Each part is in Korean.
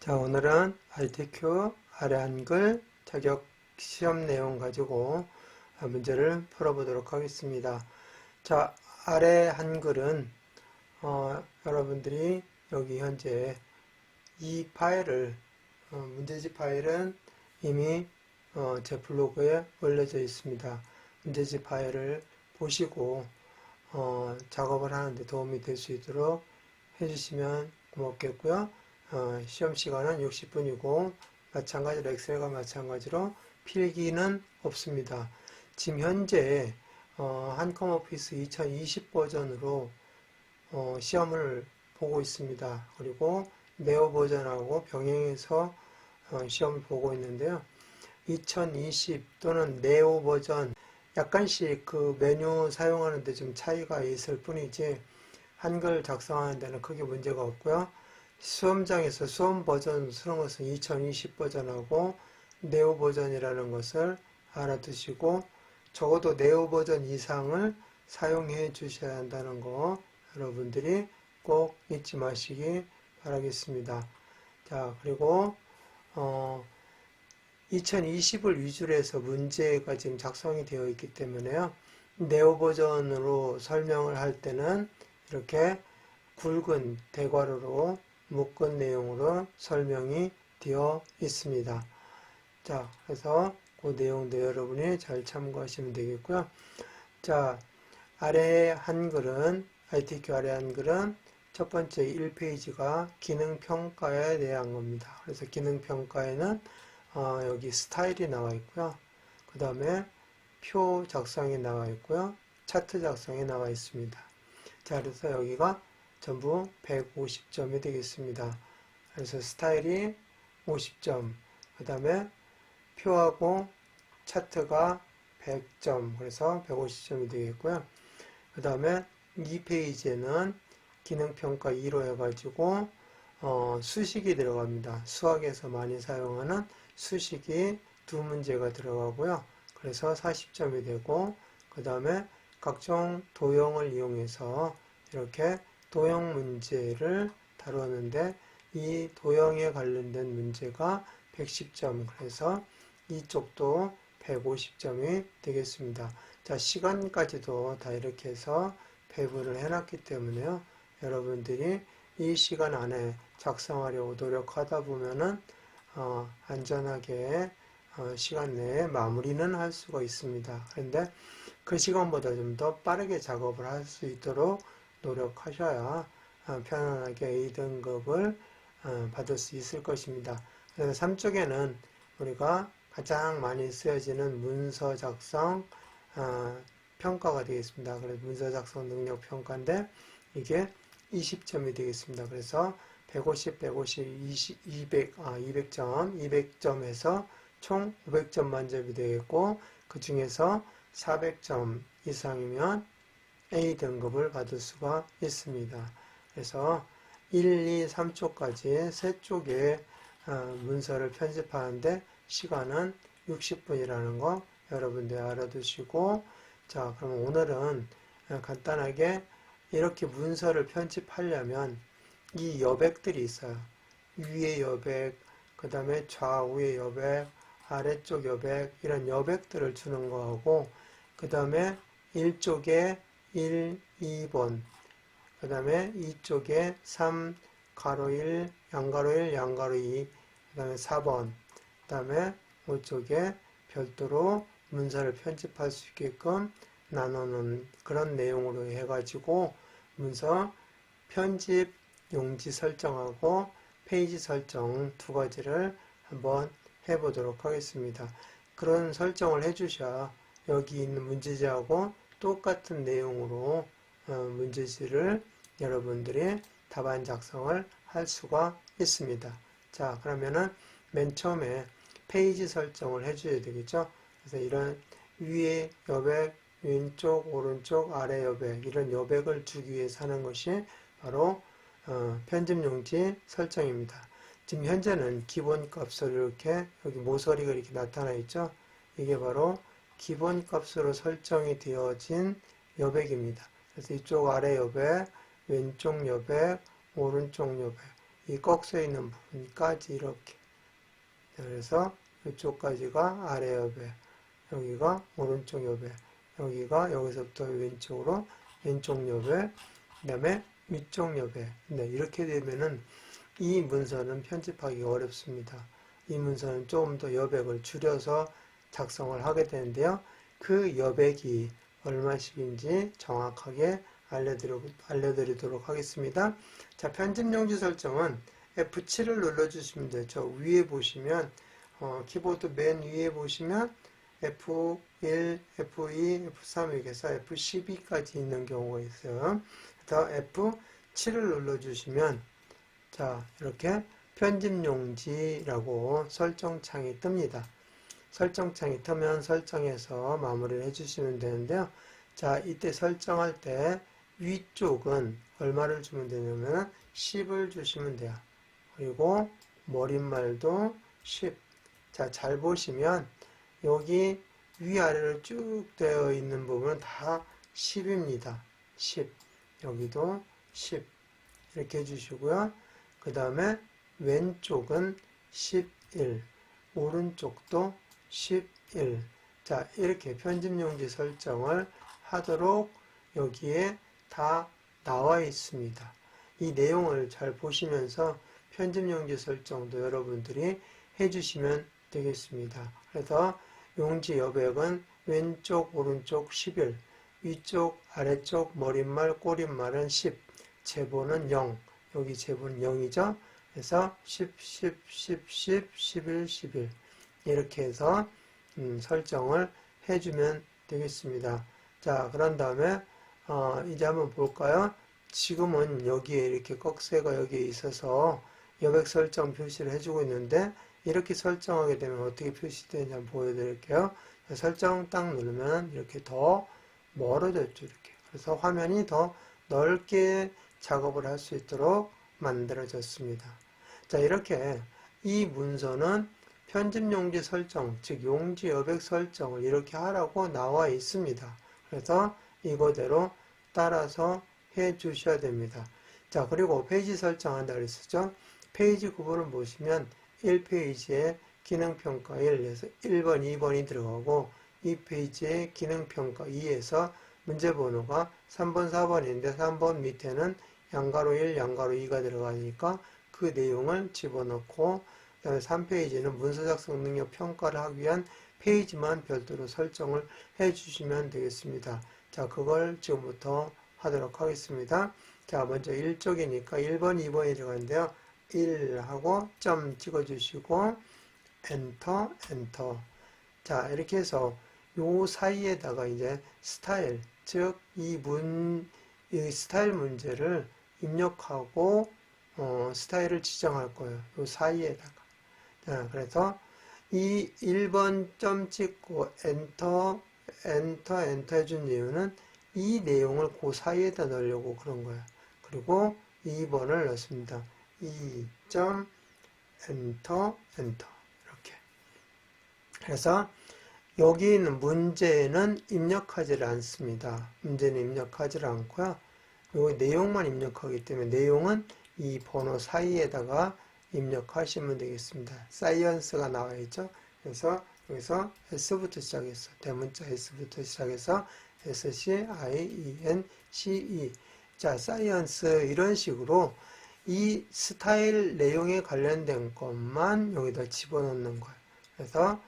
자, 오늘은 ITQ 아래 한글 자격 시험 내용 가지고 문제를 풀어보도록 하겠습니다. 자, 아래 한글은 어, 여러분들이 여기 현재 이 파일을 어, 문제집 파일은 이미 어, 제 블로그에 올려져 있습니다. 문제집 파일을 보시고 어, 작업을 하는데 도움이 될 수 있도록 해주시면 고맙겠고요. 어, 시험 시간은 60분이고 마찬가지로 엑셀과 마찬가지로 필기는 없습니다. 지금 현재 어, 한컴 오피스 2020 버전으로 어, 시험을 보고 있습니다. 그리고 네오 버전하고 병행해서 어, 시험을 보고 있는데요. 2020 또는 네오 버전 약간씩 그 메뉴 사용하는데 좀 차이가 있을 뿐이지 한글 작성하는 데는 크게 문제가 없고요. 수험장에서 수험 버전 쓰는 것은 2020 버전하고 네오 버전이라는 것을 알아두시고 적어도 네오 버전 이상을 사용해 주셔야 한다는 거 여러분들이 꼭 잊지 마시기 바라겠습니다. 자, 그리고 어 2020을 위주로 해서 문제가 지금 작성이 되어 있기 때문에요. 네오 버전으로 설명을 할 때는 이렇게 굵은 대괄호로 묶은 내용으로 설명이 되어 있습니다. 자, 그래서 그 내용도 여러분이 잘 참고하시면 되겠고요. 자, 아래 한글은, ITQ 아래 한글은 첫 번째 1페이지가 기능평가에 대한 겁니다. 그래서 기능평가에는 어, 여기 스타일이 나와 있고요. 그 다음에 표 작성이 나와 있고요. 차트 작성이 나와 있습니다. 자, 그래서 여기가 전부 150점이 되겠습니다. 그래서 스타일이 50점, 그 다음에 표하고 차트가 100점, 그래서 150점이 되겠고요. 그 다음에 이 페이지에는 기능평가 2로 해가지고 어, 수식이 들어갑니다. 수학에서 많이 사용하는 수식이 두 문제가 들어가고요. 그래서 40점이 되고 그 다음에 각종 도형을 이용해서 이렇게 도형 문제를 다루었는데 이 도형에 관련된 문제가 110점 그래서 이쪽도 150점이 되겠습니다. 자 시간까지도 다 이렇게 해서 배분을 해놨기 때문에요. 여러분들이 이 시간 안에 작성하려고 노력하다 보면은 어, 안전하게 어, 시간 내에 마무리는 할 수가 있습니다. 그런데 그 시간보다 좀 더 빠르게 작업을 할 수 있도록 노력하셔야 어, 편안하게 A등급을 어, 받을 수 있을 것입니다. 그래서 3쪽에는 우리가 가장 많이 쓰여지는 문서 작성 어, 평가가 되겠습니다. 그래서 문서 작성 능력 평가인데 이게 20점이 되겠습니다. 그래서 150, 150, 20, 200, 아, 200점, 200점에서 총 500점 만점이 되겠고, 그 중에서 400점 이상이면 A등급을 받을 수가 있습니다. 그래서 1, 2, 3쪽까지 세 쪽의 문서를 편집하는데 시간은 60분이라는 거 여러분들 알아두시고, 자, 그럼 오늘은 간단하게 이렇게 문서를 편집하려면 이 여백들이 있어요. 위의 여백, 그 다음에 좌우의 여백, 아래쪽 여백, 이런 여백들을 주는 거하고, 그 다음에 일쪽에 1, 2번, 그 다음에 이쪽에 3, 가로 1, 양가로 1, 양가로 2, 그 다음에 4번, 그 다음에 이쪽에 별도로 문서를 편집할 수 있게끔 나누는 그런 내용으로 해가지고 문서 편집 용지 설정하고 페이지 설정 두 가지를 한번 해보도록 하겠습니다. 그런 설정을 해주셔야 여기 있는 문제지하고 똑같은 내용으로 어, 문제지를 여러분들이 답안 작성을 할 수가 있습니다. 자 그러면은 맨 처음에 페이지 설정을 해줘야 되겠죠. 그래서 이런 위에 여백, 왼쪽, 오른쪽, 아래 여백 이런 여백을 주기 위해서 하는 것이 바로 어, 편집 용지 설정입니다. 지금 현재는 기본 값으로 이렇게 여기 모서리가 이렇게 나타나 있죠. 이게 바로 기본 값으로 설정이 되어진 여백입니다. 그래서 이쪽 아래 여백, 왼쪽 여백, 오른쪽 여백 이 꺽쇠 있는 부분까지 이렇게. 자, 그래서 이쪽까지가 아래 옆에, 여기가 오른쪽 옆에, 여기가 여기서부터 왼쪽으로 왼쪽 옆에, 그 다음에 위쪽 옆에. 네, 이렇게 되면은 이 문서는 편집하기 어렵습니다. 이 문서는 조금 더 여백을 줄여서 작성을 하게 되는데요. 그 여백이 얼마씩인지 정확하게 알려드리도록, 알려드리도록 하겠습니다. 자, 편집 용지 설정은 F7을 눌러주시면 되죠. 위에 보시면, 어, 키보드 맨 위에 보시면 F1, F2, F3 이렇게 해서 F12까지 있는 경우가 있어요. 그래서 F7을 눌러주시면, 자, 이렇게 편집 용지라고 설정창이 뜹니다. 설정창이 뜨면 설정해서 마무리를 해주시면 되는데요. 자, 이때 설정할 때 위쪽은 얼마를 주면 되냐면 10을 주시면 돼요. 그리고 머릿말도 10. 자, 잘 보시면 여기 위아래로 쭉 되어 있는 부분은 다 10입니다. 10. 여기도 10. 이렇게 해주시고요. 그 다음에 왼쪽은 11. 오른쪽도 11. 자, 이렇게 편집용지 설정을 하도록 여기에 다 나와 있습니다. 이 내용을 잘 보시면서 편집용지 설정도 여러분들이 해주시면 되겠습니다. 그래서 용지 여백은 왼쪽, 오른쪽 11, 위쪽, 아래쪽, 머릿말, 꼬릿말은 10, 제보는 0, 여기 제보는 0이죠. 그래서 10, 10, 10, 10, 11, 11 이렇게 해서 음, 설정을 해주면 되겠습니다. 자, 그런 다음에 어, 이제 한번 볼까요? 지금은 여기에 이렇게 꺽쇠가 여기에 있어서 여백 설정 표시를 해주고 있는데 이렇게 설정하게 되면 어떻게 표시되는지 한번 보여드릴게요. 설정 딱 누르면 이렇게 더 멀어졌죠. 이렇게. 그래서 화면이 더 넓게 작업을 할 수 있도록 만들어졌습니다. 자, 이렇게 이 문서는 편집 용지 설정, 즉 용지 여백 설정을 이렇게 하라고 나와 있습니다. 그래서 이거대로 따라서 해 주셔야 됩니다. 자, 그리고 페이지 설정한다 그랬었죠? 페이지 구분을 보시면 1페이지에 기능평가 1에서 1번, 2번이 들어가고 이 페이지에 기능평가 2에서 문제번호가 3번, 4번인데 3번 밑에는 양가로 1, 양가로 2가 들어가니까 그 내용을 집어넣고 그 다음에 3페이지는 문서 작성 능력 평가를 하기 위한 페이지만 별도로 설정을 해 주시면 되겠습니다. 자, 그걸 지금부터 하도록 하겠습니다. 자, 먼저 1쪽이니까 1번, 2번이 들어가는데요. 1하고 점 찍어 주시고 엔터, 엔터. 자, 이렇게 해서 요 사이에다가 이제 스타일, 즉 이 문, 이 스타일 문제를 입력하고 어, 스타일을 지정할 거예요. 요 사이에다가. 자, 그래서 이 1번 점 찍고 엔터, 엔터, 엔터 해준 이유는 이 내용을 그 사이에다 넣으려고 그런 거예요. 그리고 2번을 넣습니다. 2점 엔터, 엔터. 이렇게. 그래서 여기 있는 문제는 입력하지 않습니다. 문제는 입력하지 않고요. 요 내용만 입력하기 때문에 내용은 이 번호 사이에다가 입력하시면 되겠습니다. 사이언스가 나와 있죠. 그래서 여기서 S부터 시작해서 대문자 S부터 시작해서 S C I E N C E 자 사이언스 이런 식으로 이 스타일 내용에 관련된 것만 여기다 집어넣는 거예요. 그래서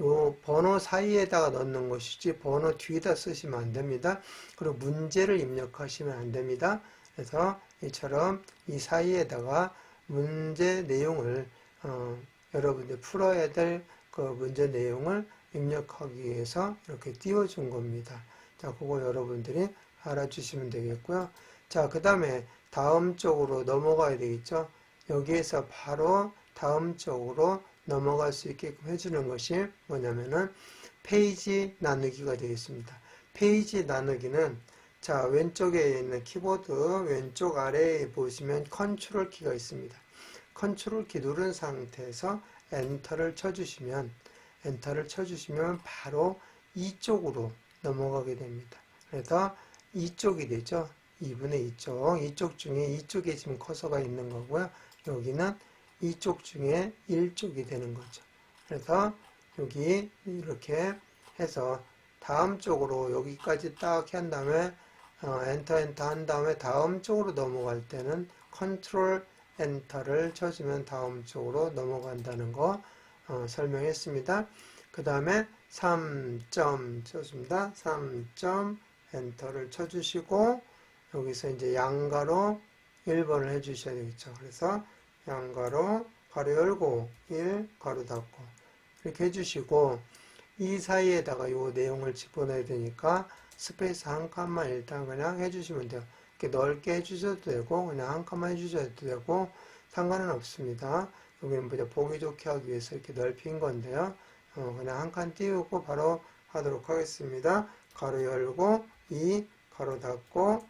요 번호 사이에다가 넣는 것이지 번호 뒤에다 쓰시면 안 됩니다. 그리고 문제를 입력하시면 안 됩니다. 그래서 이처럼 이 사이에다가 문제 내용을 어, 여러분들 풀어야 될 그 문제 내용을 입력하기 위해서 이렇게 띄워준 겁니다. 자, 그거 여러분들이 알아주시면 되겠고요. 자, 그 다음에 다음 쪽으로 넘어가야 되겠죠. 여기에서 바로 다음 쪽으로 넘어갈 수 있게끔 해주는 것이 뭐냐면은 페이지 나누기가 되겠습니다. 페이지 나누기는 자 왼쪽에 있는 키보드 왼쪽 아래에 보시면 컨트롤 키가 있습니다. 컨트롤 키 누른 상태에서 엔터를 쳐주시면 엔터를 쳐주시면 바로 이쪽으로 넘어가게 됩니다. 그래서 이쪽이 되죠. 2분의 2쪽 이쪽 중에 이쪽에 지금 커서가 있는 거고요. 여기는 이쪽 중에 1쪽이 되는 거죠. 그래서 여기 이렇게 해서 다음 쪽으로 여기까지 딱 한 다음에 어, 엔터 엔터 한 다음에 다음 쪽으로 넘어갈 때는 컨트롤 엔터를 쳐주면 다음 쪽으로 넘어간다는 거 어, 설명했습니다. 그 다음에 3점 쳐줍니다. 3점 엔터를 쳐주시고 여기서 이제 양가로 1번을 해주셔야 되겠죠. 그래서 양가로 가로 열고 1 가로 닫고 이렇게 해주시고 이 사이에다가 요 내용을 집어넣어야 되니까 스페이스 한 칸만 일단 그냥 해주시면 돼요. 이렇게 넓게 해주셔도 되고 그냥 한 칸만 해주셔도 되고 상관은 없습니다. 여기는 뭐냐 보기 좋게 하기 위해서 이렇게 넓힌 건데요. 어, 그냥 한 칸 띄우고 바로 하도록 하겠습니다. 가로 열고 2 가로 닫고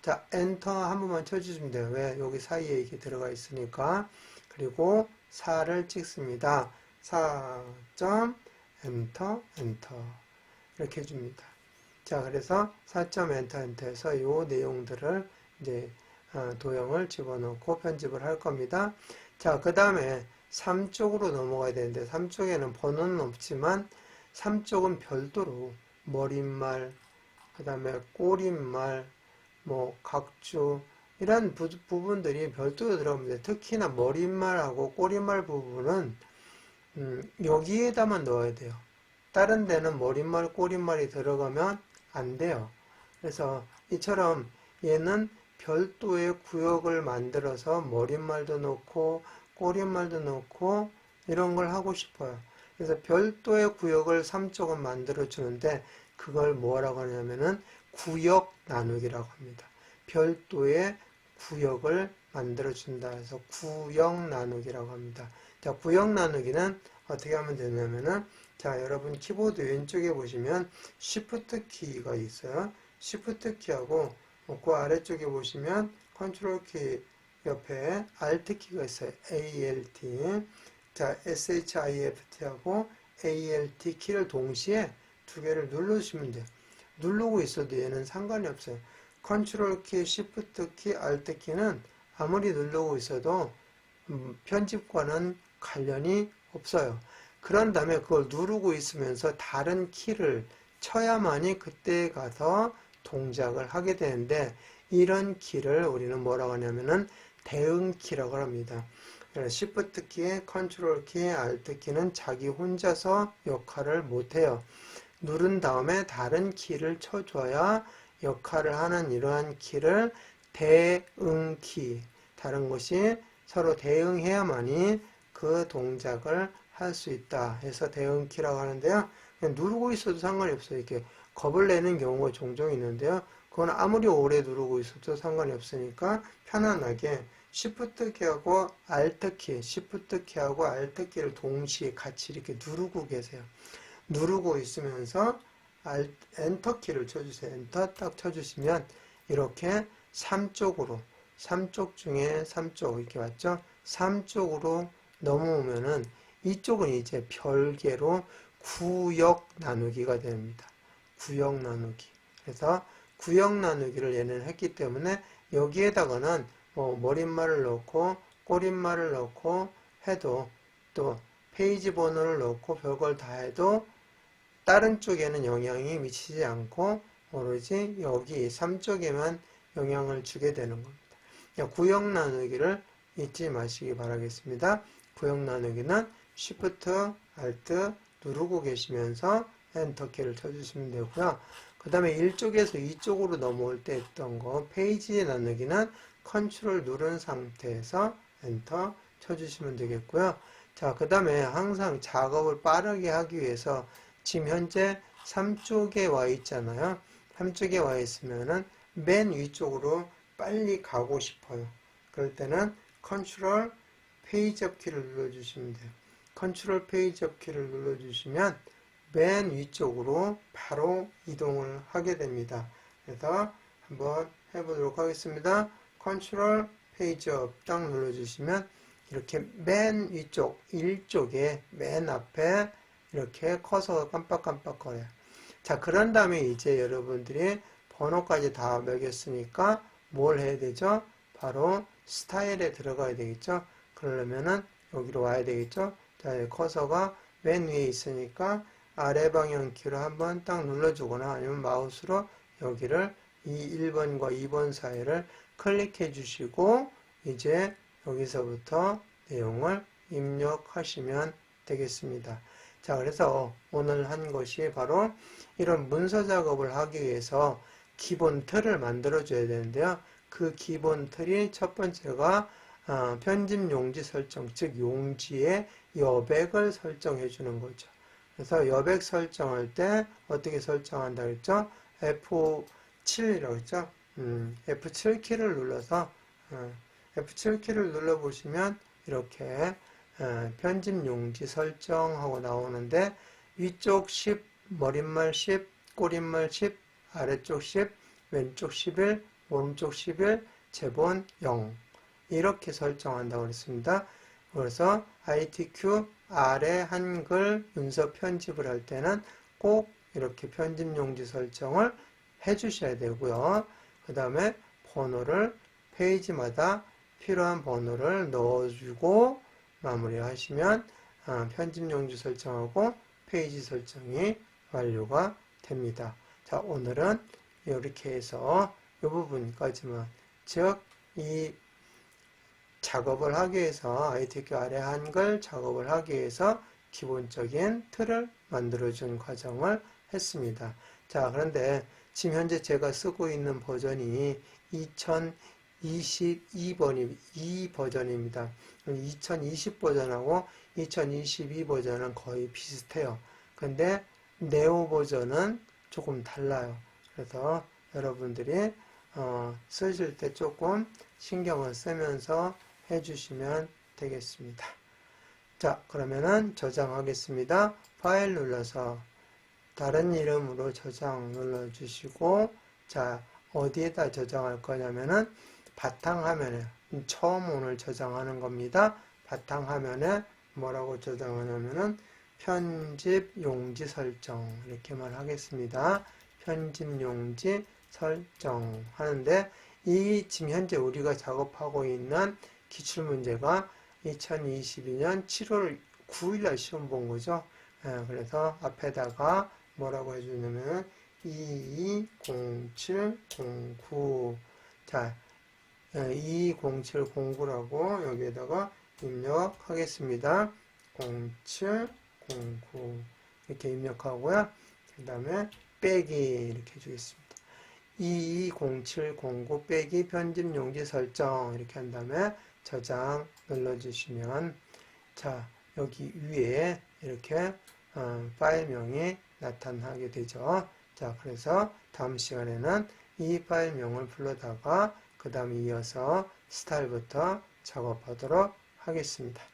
자 엔터 한 번만 쳐주시면 돼요. 왜 여기 사이에 이게 들어가 있으니까 그리고 4를 찍습니다. 4점 엔터 엔터 이렇게 해줍니다. 자 그래서 4점 엔터 엔터에서 이 내용들을 이제 어, 도형을 집어넣고 편집을 할 겁니다. 자 그 다음에 3쪽으로 넘어가야 되는데 3쪽에는 번호는 없지만 3쪽은 별도로 머릿말 그 다음에 꼬릿말 뭐 각주 이런 부, 부분들이 별도로 들어갑니다. 특히나 머릿말하고 꼬릿말 부분은 음, 여기에다만 넣어야 돼요. 다른 데는 머릿말, 꼬릿말이 들어가면 안 돼요. 그래서 이처럼 얘는 별도의 구역을 만들어서 머릿말도 넣고 꼬릿말도 넣고 이런 걸 하고 싶어요. 그래서 별도의 구역을 3쪽은 만들어 주는데 그걸 뭐라고 하냐면은 구역 나누기라고 합니다. 별도의 구역을 만들어 준다 해서 구역 나누기라고 합니다. 자, 구역 나누기는 어떻게 하면 되냐면은 자, 여러분 키보드 왼쪽에 보시면 Shift 키가 있어요. Shift 키하고 그 아래쪽에 보시면 컨트롤 키 옆에 Alt 키가 있어요. ALT. 자, SHIFT하고 ALT 키를 동시에 두 개를 눌러주시면 돼요. 누르고 있어도 얘는 상관이 없어요. 컨트롤 키, Shift 키, Alt 키는 아무리 누르고 있어도 음, 편집과는 관련이 없어요. 그런 다음에 그걸 누르고 있으면서 다른 키를 쳐야만이 그때 가서 동작을 하게 되는데 이런 키를 우리는 뭐라고 하냐면은 대응 키라고 합니다. Shift 키에 컨트롤 키에 Alt 키는 자기 혼자서 역할을 못해요. 누른 다음에 다른 키를 쳐줘야 역할을 하는 이러한 키를 대응 키 다른 것이 서로 대응해야만이 그 동작을 할 수 있다 해서 대응 키라고 하는데요. 누르고 있어도 상관이 없어요. 이렇게 겁을 내는 경우가 종종 있는데요. 그건 아무리 오래 누르고 있어도 상관이 없으니까 편안하게 Shift 키하고 Alt 키, Shift 키하고 Alt 키를 동시에 같이 이렇게 누르고 계세요. 누르고 있으면서 Alt, 엔터 키를 쳐주세요. 엔터 딱 쳐주시면 이렇게 3쪽으로 3쪽 중에 3쪽 이렇게 왔죠? 3쪽으로 넘어오면은 이쪽은 이제 별개로 구역 나누기가 됩니다. 구역 나누기. 그래서 구역 나누기를 얘는 했기 때문에 여기에다가는 뭐 머릿말을 넣고 꼬릿말을 넣고 해도 또 페이지 번호를 넣고 별걸 다 해도 다른 쪽에는 영향이 미치지 않고 오로지 여기 3쪽에만 영향을 주게 되는 겁니다. 구역 나누기를 잊지 마시기 바라겠습니다. 구역 나누기는 Shift, Alt 누르고 계시면서 엔터 키를 쳐주시면 되고요. 그 다음에 1쪽에서 2쪽으로 넘어올 때 했던 거 페이지 나누기는 컨트롤 누른 상태에서 엔터 쳐주시면 되겠고요. 자, 그 다음에 항상 작업을 빠르게 하기 위해서 지금 현재 3쪽에 와 있잖아요. 3쪽에 와 있으면은 맨 위쪽으로 빨리 가고 싶어요. 그럴 때는 컨트롤 페이지 업 키를 눌러주시면 돼요. 컨트롤 페이지 업 키를 눌러주시면 맨 위쪽으로 바로 이동을 하게 됩니다. 그래서 한번 해보도록 하겠습니다. 컨트롤 페이지 업 딱 눌러주시면 이렇게 맨 위쪽 1쪽에 맨 앞에 이렇게 커서가 깜빡깜빡거려요. 자 그런 다음에 이제 여러분들이 번호까지 다 매겼으니까 뭘 해야 되죠? 바로 스타일에 들어가야 되겠죠. 그러려면은 여기로 와야 되겠죠. 자, 이 커서가 맨 위에 있으니까 아래 방향 키로 한번 딱 눌러주거나 아니면 마우스로 여기를 이 1번과 2번 사이를 클릭해 주시고 이제 여기서부터 내용을 입력하시면 되겠습니다. 자, 그래서 오늘 한 것이 바로 이런 문서 작업을 하기 위해서 기본 틀을 만들어 줘야 되는데요. 그 기본 틀이 첫 번째가 어, 편집 용지 설정, 즉 용지의 여백을 설정해 주는 거죠. 그래서 여백 설정할 때 어떻게 설정한다 그랬죠? F7이라고 했죠? 음, F7 키를 눌러서 어, F7 키를 눌러 보시면 이렇게 어, 편집 용지 설정하고 나오는데 위쪽 10, 머릿말 10, 꼬릿말 10, 아래쪽 10, 왼쪽 11, 오른쪽 11, 제본 0 이렇게 설정한다고 그랬습니다. 그래서 ITQ 아래 한글 문서 편집을 할 때는 꼭 이렇게 편집 용지 설정을 해 주셔야 되고요. 그 다음에 번호를 페이지마다 필요한 번호를 넣어주고 마무리 하시면 아, 편집 용지 설정하고 페이지 설정이 완료가 됩니다. 자, 오늘은 이렇게 해서 이 부분까지만 즉 이 작업을 하기 위해서 ITQ 아래 한글 작업을 하기 위해서 기본적인 틀을 만들어준 과정을 했습니다. 자, 그런데 지금 현재 제가 쓰고 있는 버전이 2022번이 이 버전입니다. 2020 버전하고 2022 버전은 거의 비슷해요. 근데 네오 버전은 조금 달라요. 그래서 여러분들이 어, 쓰실 때 조금 신경을 쓰면서 해주시면 되겠습니다. 자, 그러면은 저장하겠습니다. 파일 눌러서 다른 이름으로 저장 눌러주시고, 자, 어디에다 저장할 거냐면은 바탕화면에, 처음 오늘 저장하는 겁니다. 바탕화면에 뭐라고 저장하냐면은 편집 용지 설정, 이렇게만 하겠습니다. 편집 용지 설정 하는데, 이 지금 현재 우리가 작업하고 있는 기출문제가 2022년 7월 9일날 시험 본 거죠. 예, 그래서 앞에다가 뭐라고 해주냐면 220709 자, 220709라고 여기에다가 입력하겠습니다. 0709 이렇게 입력하고요. 그 다음에 빼기 이렇게 해주겠습니다. 220709 빼기 편집 용지 설정 이렇게 한 다음에 저장 눌러주시면 자 여기 위에 이렇게 어, 파일명이 나타나게 되죠. 자 그래서 다음 시간에는 이 파일명을 불러다가 그 다음에 이어서 스타일부터 작업하도록 하겠습니다.